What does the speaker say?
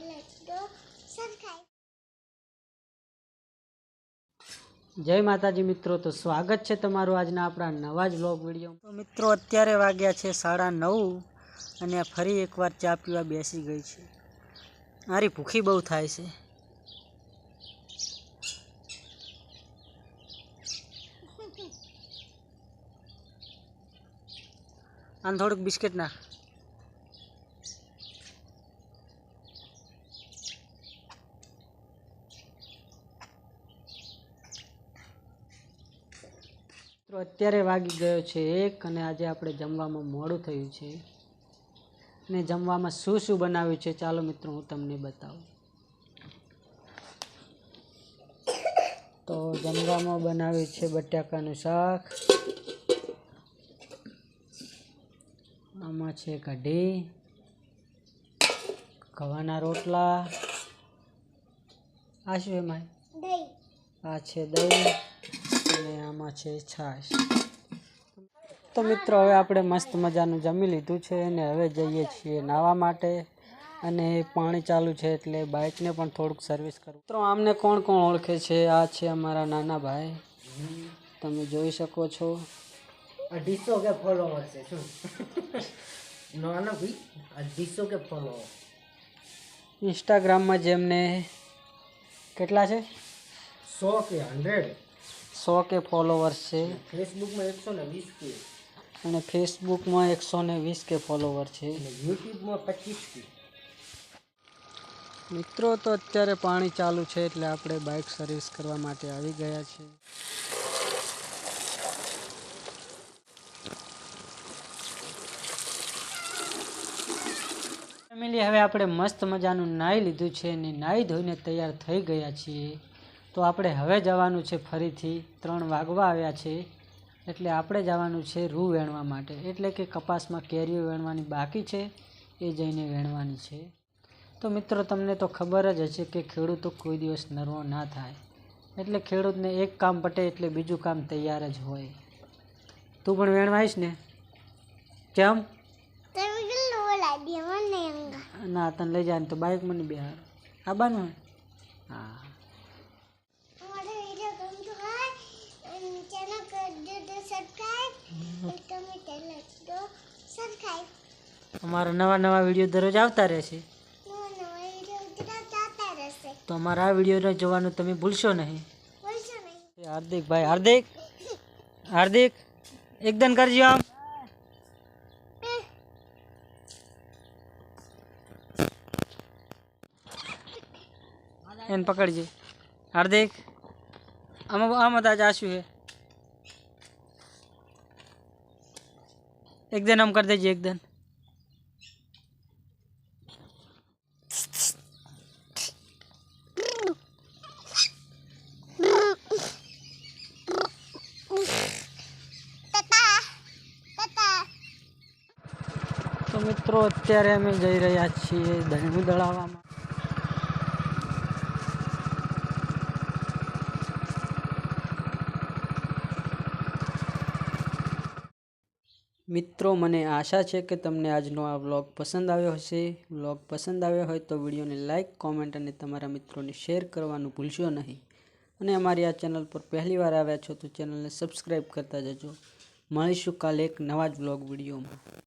let's go. સરખાઈ જય માતાજી મિત્રો તો સ્વાગત છે તમારું આજના આપણા નવા જ બ્લોગ વીડિયો તો મિત્રો અત્યારે વાગ્યા છે સાડા નવ અને ફરી એકવાર ચા પીવા બેસી ગઈ છે. મારી ભૂખી બહુ થાય છે. આને થોડુંક બિસ્કિટ નાખ. તો અત્યારે વાગી ગયો છે એક અને આજે આપણે જમવામાં મોડું થયું છે. ને જમવામાં શું શું બનાવ્યું છે ચાલો મિત્રો હું તમને બતાવું. તો જમવામાં બનાવ્યું છે બટાકાનું શાક. આમાં છે કઢી ઘવાના રોટલા. આ શું એમાં આ છે દહીં. અને આમાં છે છાશ. તો મિત્રો હવે આપણે મસ્ત મજાનું જમી લીધું છે અને હવે જઈએ છીએ નાહવા માટે. અને પાણી ચાલુ છે એટલે બાઇકને પણ થોડુંક સર્વિસ કરવું મિત્રો આમને કોણ કોણ ઓળખે છે? આ છે અમારા નાના ભાઈ. તમે જોઈ શકો છો. અઢીસો કે ફોલોવર છે? શું? ના ના ભાઈ અઢીસો કે ફોલોવર ઇન્સ્ટાગ્રામમાં જેમને કેટલા છે? સો કે હંડ્રેડ સો કે ફોલોવર્સ છે. ફેસબુકમાં એકસો ને વીસ કે. અને ફેસબુકમાં એકસો ને વીસ કે ફોલોવર છે. યુટ્યુબમાં પચીસ કે. મિત્રો તો અત્યારે પાણી ચાલુ છે એટલે આપણે બાઇક સર્વિસ કરવા માટે આવી ગયા છે. ફેમિલી હવે આપણે મસ્ત મજાનું નાહી લીધું છે અને નાહી ધોઈને તૈયાર થઈ ગયા છીએ. તો આપણે હવે જવાનું છે ફરીથી ત્રણ વાગવા આવ્યા છે એટલે આપણે જવાનું છે રૂ વેણવા માટે. એટલે કે કપાસમાં કેરીઓ વેણવાની બાકી છે એ જઈને વેણવાની છે. તો મિત્રો તમને તો ખબર જ હશે કે ખેડૂતો કોઈ દિવસ નરવો ના થાય. એટલે ખેડૂતને એક કામ પટે એટલે બીજું કામ તૈયાર જ હોય. તું પણ વેણવાઈશ ને? કેમ? ના તને લઈ જાય ને તો બાઇક મને બિહાર આબાનું હા અમારો વિડિયો ગમતો હોય અને ચેનલ કરજો તો સબસ્ક્રાઇબ અને તમે let's go સરખાઈ અમારા નવા નવા વીડિયો દરરોજ આવતા રહેશે. તો અમારા આ વિડીયોને જોવાનું તમે ભૂલશો નહીં. હાર્દિક ભાઈ હાર્દિક? હાર્દિક, એકદમ કરજો આમ. એને પકડજે. હાર્દિક, આમાં આમાં તાજ આશું હે. એકદમ આમ કરી દેજે, એકદમ. તો મિત્રો, અત્યારે અમે જઈ રહ્યા છીએ દહીંનું દળાવવામાં મિત્રો, મને આશા છે કે તમને આજનો આ વ્લોગ પસંદ આવ્યો હશે. વ્લોગ પસંદ આવ્યો હોય તો વિડીયોને લાઇક કોમેન્ટ અને તમારા મિત્રોને શેર કરવાનું ભૂલશો નહીં. અને અમારી આ ચેનલ પર પહેલીવાર આવ્યા છો તો ચેનલને સબસ્ક્રાઈબ કરતા જજો. મળીશું કાલે એક નવા જ વ્લોગ વિડીયોમાં.